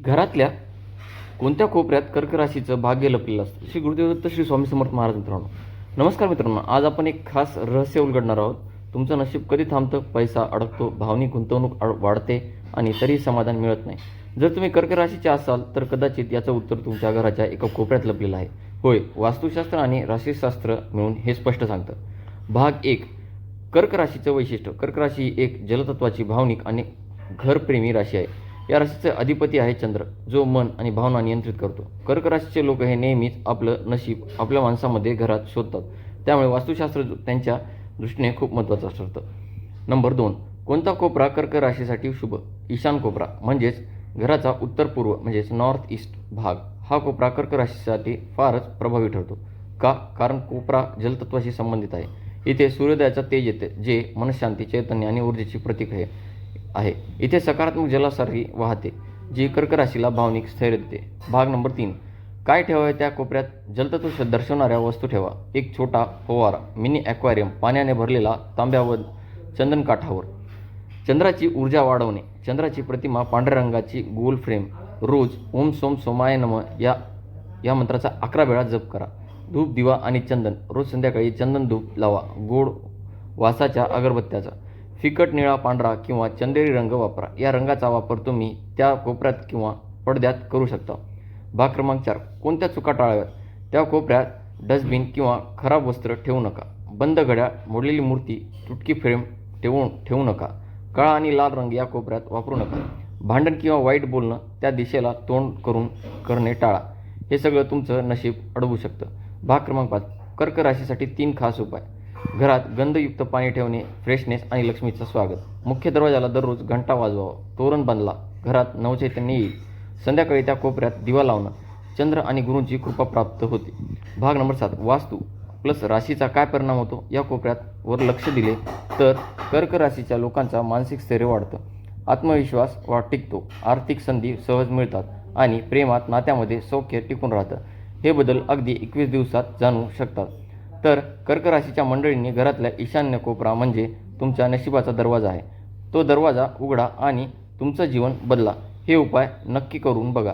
घरातल्या कोणत्या कोपऱ्यात कर्क राशीचं भाग्य लपलेलं असतं? श्री गुरुदेवदत्त श्री स्वामी समर्थ महाराज मित्रांनो नमस्कार मित्रांनो. आज आपण एक खास रहस्य उलगडणार आहोत. तुमचं नशीब कधी थांबतं? पैसा अडकतो भावनिक गुंतवणूक वाढते आणि तरीही समाधान मिळत नाही. जर तुम्ही कर्क राशीचे असाल तर कदाचित याचं उत्तर तुमच्या घराच्या एका कोपऱ्यात लपलेलं आहे. होय वास्तुशास्त्र आणि राशीशास्त्र मिळून हे स्पष्ट सांगतं. भाग एक कर्क राशीचं वैशिष्ट्य. कर्क राशी ही एक जलतत्वाची भावनिक आणि घरप्रेमी राशी आहे. या राशीचे अधिपती आहे चंद्र जो मन आणि भावना नियंत्रित करतो. कर्क राशीचे लोक हे नेहमीच आपलं नशीब आपल्या माणसामध्ये घरात शोधतात. त्यामुळे वास्तुशास्त्र त्यांच्या दृष्टीने खूप महत्त्वाचं ठरतं. नंबर दोन कोणता कोपरा कर्क राशीसाठी शुभ? ईशान कोपरा म्हणजेच घराचा उत्तर पूर्व म्हणजेच नॉर्थ ईस्ट भाग. हा कोपरा कर्क राशीसाठी फारच प्रभावी ठरतो. का? कारण कोपरा जलतत्वाशी संबंधित आहे. इथे सूर्योदयाचा तेज येते जे मनशांती चैतन्य आणि ऊर्जेची प्रतीक आहे. आहे. इथे सकारात्मक जलासारखी वाहते जी कर्क राशीला भावनिक स्थैर्य देते. भाग नंबर तीन. काय ठेवावे त्या कोपऱ्यात? जलतत्व दर्शवणाऱ्या वस्तू ठेवा. एक छोटा फवारा मिनी ॲक्वेरियम पाण्याने भरलेला तांब्या व चंदन काठावर. चंद्राची ऊर्जा वाढवणे. चंद्राची प्रतिमा पांढऱ्या रंगाची गोल फ्रेम. रोज ओम सोम सोमाय नम या या मंत्राचा अकरा वेळा जप करा. धूप दिवा आणि चंदन. रोज संध्याकाळी चंदन धूप लावा. गोड वासाच्या अगरबत्त्याचा. फिकट निळा पांढरा किंवा चंदेरी रंग वापरा. या रंगाचा वापर तुम्ही त्या कोपऱ्यात किंवा पडद्यात करू शकता. भाग क्रमांक चार. कोणत्या चुका टाळाव्यात? त्या कोपऱ्यात डस्टबिन किंवा खराब वस्त्र ठेवू नका. बंद घड्याळ मोडलेली मूर्ती तुटकी फ्रेम ठेवून ठेवू नका. काळा आणि लाल रंग या कोपऱ्यात वापरू नका. भांडण किंवा वाईट बोलणं त्या दिशेला तोंड करून करणे टाळा. हे सगळं तुमचं नशीब अडवू शकतं. भाग क्रमांक पाच. कर्क राशीसाठी तीन खास उपाय. घरात गंधयुक्त पाणी ठेवणे फ्रेशनेस आणि लक्ष्मीचं स्वागत. मुख्य दरवाजाला दररोज घंटा वाजवावा. तोरण बांधला घरात नवचैतन्य येईल. संध्याकाळी त्या कोपऱ्यात दिवा लावणं चंद्र आणि गुरूंची कृपा प्राप्त होते. भाग नंबर सात वास्तू प्लस राशीचा काय परिणाम होतो? या कोपऱ्यात वर लक्ष दिले तर कर्क राशीच्या लोकांचा मानसिक स्थैर्य वाढतं. आत्मविश्वास वा टिकतो. आर्थिक संधी सहज मिळतात आणि प्रेमात नात्यामध्ये सौख्य टिकून राहतं. हे बदल अगदी एकवीस दिवसात जाणू शकतात. तर कर्क राशीच्या मंडळींनी घरातल्या ईशान्य कोपरा म्हणजे तुमच्या नशिबाचा दरवाजा आहे. तो दरवाजा उघडा आणि तुमचं जीवन बदला. हे उपाय नक्की करून बघा.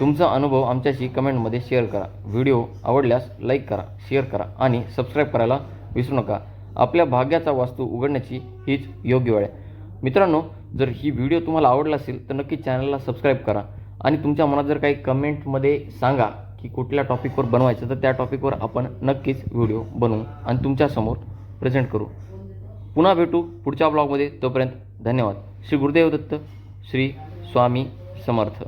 तुमचा अनुभव आमच्याशी कमेंटमध्ये शेअर करा. व्हिडिओ आवडल्यास लाईक करा शेअर करा आणि सबस्क्राईब करायला विसरू नका. आपल्या भाग्याचा वास्तू उघडण्याची हीच योग्य वेळ आहे. मित्रांनो जर ही व्हिडिओ तुम्हाला आवडला असेल तर नक्की चॅनलला सबस्क्राईब करा आणि तुमच्या मनात जर काही कमेंटमध्ये सांगा की कुठल्या टॉपिकवर बनवायचं तर त्या टॉपिकवर आपण नक्कीच व्हिडिओ बनवू आणि तुमच्यासमोर प्रेझेंट करू. पुन्हा भेटू पुढच्या ब्लॉगमध्ये तोपर्यंत धन्यवाद. श्री गुरुदेव दत्त श्री स्वामी समर्थ.